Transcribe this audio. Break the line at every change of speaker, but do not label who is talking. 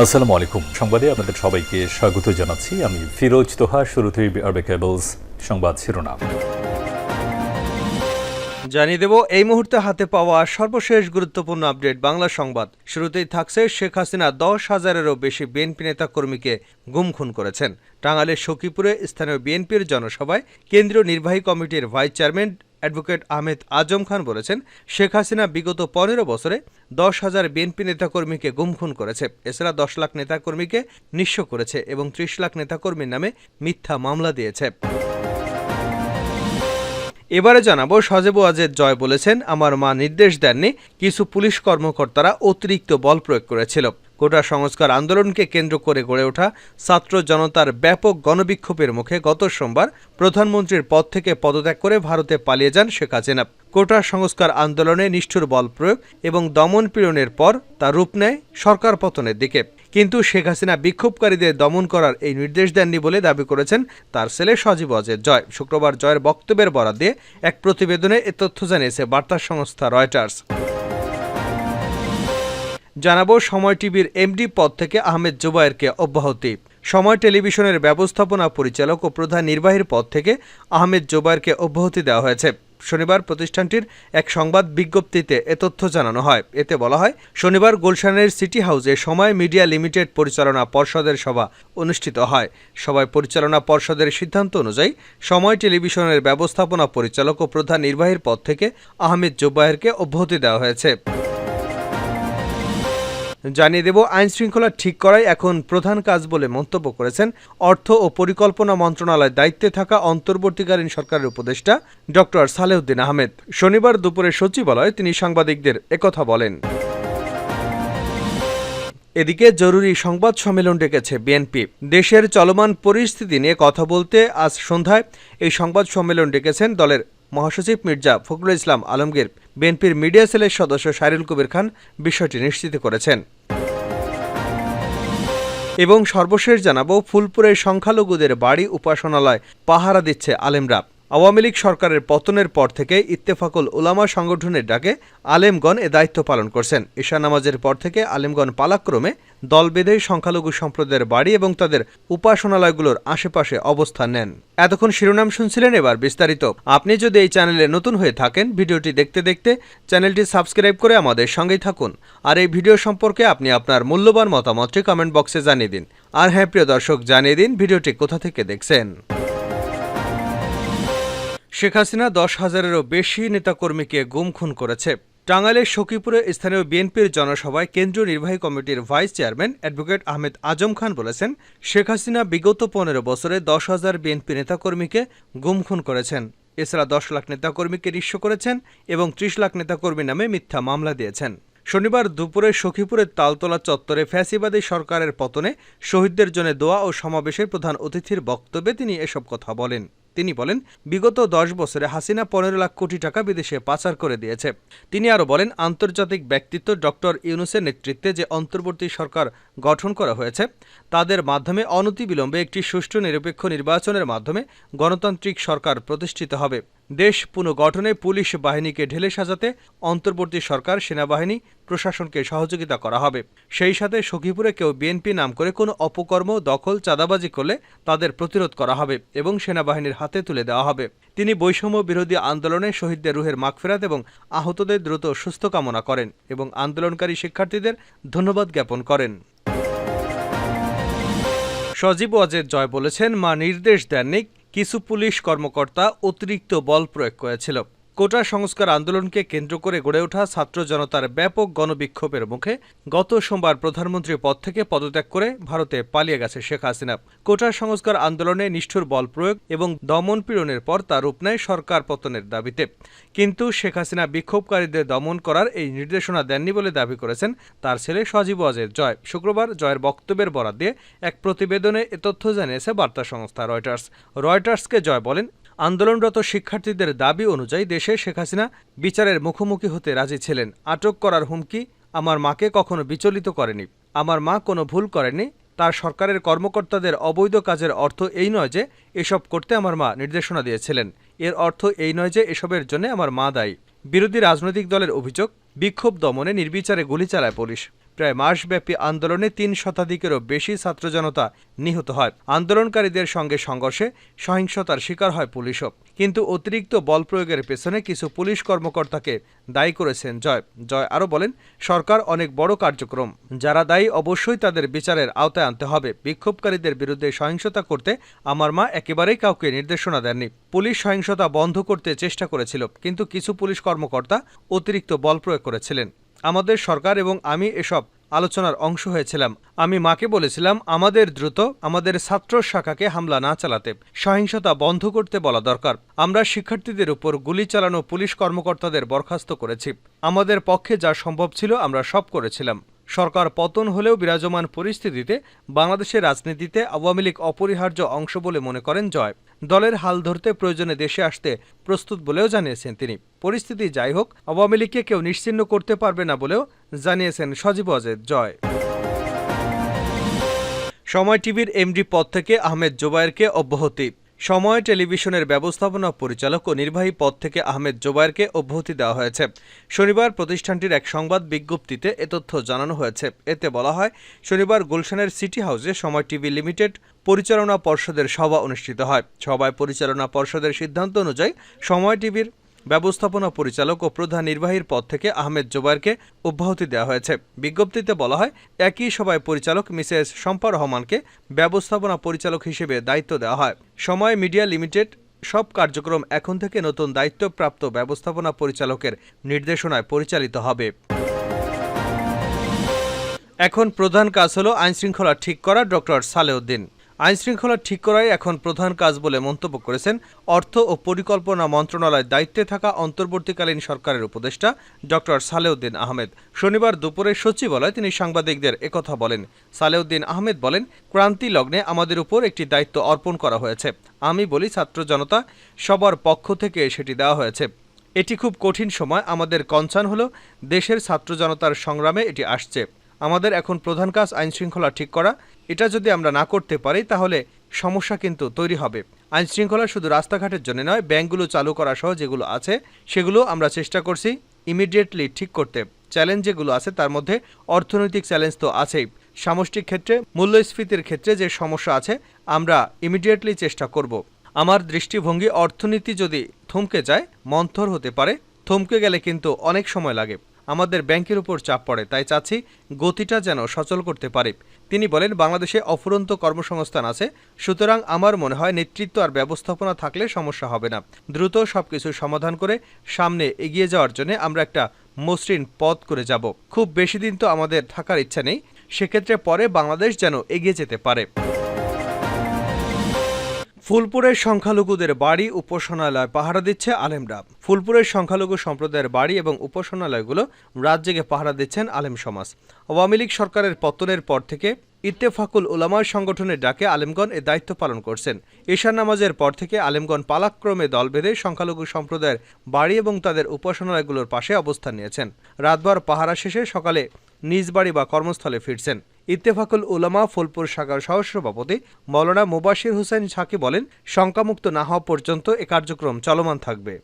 আসসালামু আলাইকুম। সংবাদে আপনাদের সবাইকে স্বাগত জানাচ্ছি। আমি ফিরোজ তোহা, শুরুতেই আরবে কেবলস সংবাদ শিরোনাম।
জানিয়ে দেব, এই মুহূর্তে হাতে পাওয়া সর্বশেষ গুরুত্বপূর্ণ আপডেট বাংলা সংবাদ। শুরুতেই থাকছে শেখ হাসিনা দশ হাজারেরও বেশি বিএনপি নেতা কর্মীকে গুম খুন করেছেন। টাঙ্গাইলের সখীপুরে স্থানীয় বিএনপির জনসভায় কেন্দ্রীয় নির্বাহী কমিটির vice chairman advocate Ahmed Azam Khan বলেছেন, শেখ হাসিনা বিগত পনেরো বছরে দশ হাজার বিএনপি নেতাকর্মীকে গুম খুন করেছে। এছাড়া দশ লাখ নেতাকর্মীকে নিঃস্ব করেছে এবং ত্রিশ লাখ নেতাকর্মীর নামে মিথ্যা মামলা দিয়েছে। এবারে জানাব, সজেব ওয়াজেদ জয় বলেছেন, আমার মা নির্দেশ দেননি, কিছু পুলিশ কর্মকর্তারা অতিরিক্ত বল প্রয়োগ করেছিল। কোটা সংস্কার আন্দোলনকে কেন্দ্র করে গড়ে ওঠা ছাত্র জনতার ব্যাপক গণবিক্ষোভের মুখে গত সোমবার প্রধানমন্ত্রীর পদ থেকে পদত্যাগ করে ভারতে পালিয়ে যান শেখ হাসিনা। কোটা সংস্কার আন্দোলনে নিষ্ঠুর বল প্রয়োগ এবং দমন পীড়নের পর তা রূপ নেয় সরকার পতনের দিকে। কিন্তু শেখ হাসিনা বিক্ষোভকারীদের দমন করার এই নির্দেশ দেননি বলে দাবি করেছেন তার ছেলে সজীব অজের জয়। শুক্রবার জয়ের বক্তব্যের বরাদ দিয়ে এক প্রতিবেদনে এ তথ্য জানিয়েছে বার্তা সংস্থা রয়টার্স। জানাব সময় টিভির এমডি পদ থেকে আহমেদ জুবায়েরকে অব্যাহতি। সময় টেলিভিশনের ব্যবস্থাপনা পরিচালক ও প্রধান নির্বাহীর পদ থেকে আহমেদ জুবায়েরকে অব্যাহতি দেওয়া হয়েছে। শনিবার প্রতিষ্ঠানটির এক সংবাদ বিজ্ঞপ্তিতে এ তথ্য জানানো হয়। এতে বলা হয়, শনিবার গুলশানের সিটি হাউসে সময় মিডিয়া লিমিটেড পরিচালনা পর্ষদের সভা অনুষ্ঠিত হয়। সভায় পরিচালনা পর্ষদের সিদ্ধান্ত অনুযায়ী, সময় টেলিভিশনের ব্যবস্থাপনা পরিচালক ও প্রধান নির্বাহীর পদ থেকে আহমেদ জুবায়েরকে অব্যাহতি দেওয়া হয়েছে। জানিয়ে দেব আইন শৃঙ্খলা ঠিক করাই এখন প্রধান কাজ বলে মন্তব্য করেছেন অর্থ ও পরিকল্পনা মন্ত্রণালয়ের দায়িত্বে থাকা অন্তর্বর্তীকালীন সরকারের উপদেষ্টা ডক্টর সালেউদ্দিন আহমেদ। শনিবার দুপুরে সচিবালয়ে তিনি সাংবাদিকদের একথা বলেন। এদিকে জরুরি সংবাদ সম্মেলন ডেকেছে বিএনপি। দেশের চলমান পরিস্থিতি নিয়ে কথা বলতে আজ সন্ধ্যায় এই সংবাদ সম্মেলন ডেকেছেন দলের মহাসচিব মির্জা ফখরুল ইসলাম আলমগীর। বিএনপির মিডিয়া সেলের সদস্য সাইরুল কবির খান বিষয়টি নিশ্চিত করেছেন। এবং সর্বশেষ জানাব ফুলপুরের সংখ্যালঘুদের বাড়ি উপাসনালয় পাহারা দিচ্ছে আলেমরা। আওয়ামী লীগ সরকারের পতনের পর থেকে ইত্তেফাকুল উলামা সংগঠনের ডাকে আলেমগণ এ দায়িত্ব পালন করছেন। ঈশা নামাজের পর থেকে আলেমগণ পালাক্রমে দল বেঁধে সংখ্যালঘু সম্প্রদায়ের বাড়ি এবং তাদের উপাসনালয়গুলোর আশেপাশে অবস্থান নেন। এতক্ষণ শিরোনাম শুনছিলেন এবার বিস্তারিত। আপনি যদি এই চ্যানেলে নতুন হয়ে থাকেন, ভিডিওটি দেখতে দেখতে চ্যানেলটি সাবস্ক্রাইব করে আমাদের সঙ্গেই থাকুন। আর এই ভিডিও সম্পর্কে আপনি আপনার মূল্যবান মতামতটি কমেন্ট বক্সে জানিয়ে দিন। আর হ্যাঁ প্রিয় দর্শক, জানিয়ে দিন ভিডিওটি কোথা থেকে দেখছেন। শেখ হাসিনা দশ হাজারেরও বেশি নেতাকর্মীকে গুম খুন করেছে। টাঙ্গাইলের সখীপুরে স্থানীয় বিএনপির জনসভায় কেন্দ্রীয় নির্বাহী কমিটির vice chairman advocate Ahmed Azam Khan বলেছেন, শেখ হাসিনা বিগত পনেরো বছরে দশ হাজার বিএনপি নেতাকর্মীকে গুম খুন করেছেন। এছাড়া দশ লাখ নেতাকর্মীকে নিঃস্ব করেছেন এবং ত্রিশ লাখ নেতাকর্মী নামে মিথ্যা মামলা দিয়েছেন। শনিবার দুপুরে সখীপুরের তালতলা চত্বরে ফ্যাসিবাদী সরকারের পতনে শহীদদের জন্য দোয়া ও সমাবেশের প্রধান অতিথির বক্তব্যে তিনি এসব কথা বলেন। তিনি বলেন, বিগত দশ বছরে হাসিনা পনেরো লাখ কোটি টাকা বিদেশে পাচার করে দিয়েছে। তিনি আরও বলেন, আন্তর্জাতিক ব্যক্তিত্ব ডক্টর ইউনুসের নেতৃত্বে যে অন্তর্বর্তী সরকার গঠন করা হয়েছে, তাদের মাধ্যমে অনতিবিলম্বে একটি সুষ্ঠু নিরপেক্ষ নির্বাচনের মাধ্যমে গণতান্ত্রিক সরকার প্রতিষ্ঠিত হবে। দেশ পুনর্গঠনে পুলিশ বাহিনীকে ঢেলে সাজাতে অন্তর্বর্তী সরকার, সেনাবাহিনী, প্রশাসনকে সহযোগিতা করা হবে। সেই সাথে সখীপুরে কেউ বিএনপি নাম করে কোনো অপকর্ম, দখল, চাঁদাবাজি করলে তাদের প্রতিরোধ করা হবে এবং সেনাবাহিনীর হাতে তুলে দেওয়া হবে। তিনি বৈষম্য বিরোধী আন্দোলনে শহীদদের রুহের মাগফেরাত এবং আহতদের দ্রুত সুস্থ কামনা করেন এবং আন্দোলনকারী শিক্ষার্থীদের ধন্যবাদ জ্ঞাপন করেন। সজীব ওয়াজেদ জয় বলেছেন, মা নির্দেশ দেননি কিছু পুলিশ কর্মকর্তা অতিরিক্ত বল প্রয়োগ করেছিল। কোটা সংস্কার আন্দোলনকে কেন্দ্র করে গড়ে ওঠা ছাত্র জনতার ব্যাপক গণবিক্ষোভের মুখে গত সোমবার প্রধানমন্ত্রী পদ থেকে পদত্যাগ করে ভারতে পালিয়ে গেছে শেখ হাসিনা। কোটা সংস্কার আন্দোলনে নিষ্ঠুর বল প্রয়োগ এবং দমন পীড়নের পর তা রূপ নেয় সরকার পতনের দাবিতে। কিন্তু শেখ হাসিনা বিক্ষোভকারীদের দমন করার এই নির্দেশনা দেননি বলে দাবি করেছেন তার ছেলে সজীব অজের জয়। শুক্রবার জয়ের বক্তব্যের বরাদ দিয়ে এক প্রতিবেদনে এ তথ্য জানিয়েছে বার্তা সংস্থা রয়টার্স। রয়টার্সকে জয় বলেন আন্দোলনরত শিক্ষার্থীদের দাবি অনুযায়ী দেশে শেখ হাসিনা বিচারের মুখোমুখি হতে রাজি ছিলেন। আটক করার হুমকি আমার মাকে কখনো বিচলিত করেনি। আমার মা কোনো ভুল করেনি তার সরকারের কর্মকর্তাদের অবৈধ কাজের অর্থ এই নয় যে এসব করতে আমার মা নির্দেশনা দিয়েছিলেন। এর অর্থ এই নয় যে এসবের জন্য আমার মা দায়ী। বিরোধী রাজনৈতিক দলের অভিযোগ, বিক্ষোভ দমনে নির্বিচারে গুলি চালায় পুলিশ। প্রায় মাসব্যাপী আন্দোলনে তিন শতাধিকেরও বেশি ছাত্র জনতা নিহত হয়। আন্দোলনকারীদের সঙ্গে সংঘর্ষে সহিংসতার শিকার হয় পুলিশও। কিন্তু অতিরিক্ত বল প্রয়োগের পেছনে কিছু পুলিশ কর্মকর্তাকে দায়ী করেছেন জয়। জয় আরও বলেন, সরকার অনেক বড় কার্যক্রম। যারা দায়ী অবশ্যই তাদের বিচারের আওতায় আনতে হবে। বিক্ষোভকারীদের বিরুদ্ধে সহিংসতা করতে আমার মা একেবারেই কাউকে নির্দেশনা দেননি। পুলিশ সহিংসতা বন্ধ করতে চেষ্টা করেছিল, কিন্তু কিছু পুলিশ কর্মকর্তা অতিরিক্ত বল প্রয়োগ করেছিলেন। আমাদের সরকার এবং আমি এসব আলোচনার অংশ হয়েছিলাম। আমি মাকে বলেছিলাম, আমাদের দ্রুত আমাদের ছাত্র শাখাকে হামলা না চালাতে, সহিংসতা বন্ধ করতে বলা দরকার। আমরা শিক্ষার্থীদের উপর গুলি চালানো পুলিশ কর্মকর্তাদের বরখাস্ত করেছি। আমাদের পক্ষে যা সম্ভব ছিল আমরা সব করেছিলাম। সরকার পতন হলেও বিরাজমান পরিস্থিতিতে বাংলাদেশের রাজনীতিতে আওয়ামী লীগ অপরিহার্য অংশ বলে মনে করেন জয়। দলের হাল ধরতে প্রয়োজনে দেশে আসতে প্রস্তুত বলেও জানিয়েছেন তিনি। পরিস্থিতি যাই হোক, আওয়ামী লীগকে কেউ নিশ্চিহ্ন করতে পারবে না বলেও জানিয়েছেন সজীব অজেদ জয়। সময় টিভির এমডি পদ থেকে আহমেদ জোবায়েরকে অব্যাহতি। সময় টেলিভিশনের ব্যবস্থাপনা পরিচালক ও নির্বাহী পদ থেকে আহমেদ জোবায়েরকে অব্যাহতি দেওয়া হয়েছে। শনিবার প্রতিষ্ঠানটির এক সংবাদ বিজ্ঞপ্তিতে এ তথ্য জানানো হয়েছে। এতে বলা হয়, শনিবার গুলশানের সিটি হাউসে সময় টিভি লিমিটেড পরিচালনা পর্ষদের সভা অনুষ্ঠিত হয়। সভায় পরিচালনা পর্ষদের সিদ্ধান্ত অনুযায়ী সময় টিভির ব্যবস্থাপনা পরিচালক ও প্রধান নির্বাহীর পদ থেকে আহমেদ জোবায়েরকে অব্যাহতি দেওয়া হয়েছে। বিজ্ঞপ্তিতে বলা হয়, একই সভায় পরিচালক মিসেস শম্পা রহমানকে ব্যবস্থাপনা পরিচালক হিসেবে দায়িত্ব দেওয়া হয়। সময় মিডিয়া লিমিটেড, সব কার্যক্রম এখন থেকে নতুন দায়িত্বপ্রাপ্ত ব্যবস্থাপনা পরিচালকের নির্দেশনায় পরিচালিত হবে। এখন প্রধান কাজ হলো আইনশৃঙ্খলা ঠিক করা, ডক্টর সালেউদ্দিন। আইনশৃঙ্খলা ঠিক করাই এখন প্রধান কাজ বলে মন্তব্য করেছেন অর্থ ও পরিকল্পনা মন্ত্রণালয়ের দায়িত্বে থাকা অন্তর্বর্তীকালীন সরকারের উপদেষ্টা ডক্টর সালেউদ্দিন আহমেদ। শনিবার দুপুরে সচিবালয়ে তিনি সাংবাদিকদের একথা বলেন। সালেউদ্দিন আহমেদ বলেন, ক্রান্তি লগ্নে আমাদের উপর একটি দায়িত্ব অর্পণ করা হয়েছে। আমি বলি, ছাত্র জনতা, সবার পক্ষ থেকে সেটি দেওয়া হয়েছে। এটি খুব কঠিন সময়, আমাদের কনসার্ন হলো, দেশের ছাত্র জনতার সংগ্রামে এটি আসছে। আমাদের এখন প্রধান কাজ আইনশৃঙ্খলা ঠিক করা। এটা যদি আমরা না করতে পারি, তাহলে সমস্যা কিন্তু তৈরি হবে। আইনশৃঙ্খলা শুধু রাস্তাঘাটের জন্য নয়, ব্যাংকগুলো চালু করা সহ যেগুলো আছে, সেগুলো আমরা চেষ্টা করছি ইমিডিয়েটলি ঠিক করতে। চ্যালেঞ্জ যেগুলো আছে, তার মধ্যে অর্থনৈতিক চ্যালেঞ্জ তো আছেই। সামষ্টিক ক্ষেত্রে, মূল্যস্ফীতির ক্ষেত্রে যে সমস্যা আছে, আমরা ইমিডিয়েটলি চেষ্টা করব। আমার দৃষ্টিভঙ্গি, অর্থনীতি যদি থমকে যায়, মন্থর হতে পারে, থমকে গেলে কিন্তু অনেক সময় লাগে। আমাদের ব্যাংকের উপর চাপ পড়ে, তাই চাচ্ছি গতিটা যেন সচল করতে পারে। তিনি বলেন, বাংলাদেশে অফুরন্ত কর্মসংস্থান আছে, সুতরাং আমার মনে হয় নেতৃত্ব আর ব্যবস্থাপনা থাকলে সমস্যা হবে না। দ্রুত সবকিছু সমাধান করে সামনে এগিয়ে যাওয়ার জন্য আমরা একটা মসৃণ পথ করে যাব। খুব বেশি দিন তো আমাদের থাকার ইচ্ছা নেই, সেক্ষেত্রে পরে বাংলাদেশ যেন এগিয়ে যেতে পারে। ফুলপুরের সংখ্যালঘুদের বাড়ি উপাসনালয় পাহারা দিচ্ছে আলেমরা। ফুলপুরের সংখ্যালঘু সম্প্রদায়ের বাড়ি এবং উপাসনালয়গুলো রাত জেগে পাহারা দিচ্ছেন আলেম সমাজ। আওয়ামী লীগ সরকারের পতনের পর থেকে ইত্তেফাকুল উলামার সংগঠনের ডাকে আলেমগণ এ দায়িত্ব পালন করছেন। ঈশান নামাজের পর থেকে আলেমগণ পালাক্রমে দল বেঁধে সংখ্যালঘু সম্প্রদায়ের বাড়ি এবং তাদের উপাসনালয়গুলোর পাশে অবস্থান নিয়েছেন। রাতভর পাহারা শেষে সকালে নিজ বাড়ি বা কর্মস্থলে ফিরছেন। ইত্তেফাকুল উলামা ফুলপুর শাখার সহসভাপতি মৌলানা মুবাশির হোসেন সাকি বলেন, শঙ্কামুক্ত না হওয়া পর্যন্ত এ কার্যক্রম চলমান থাকবে।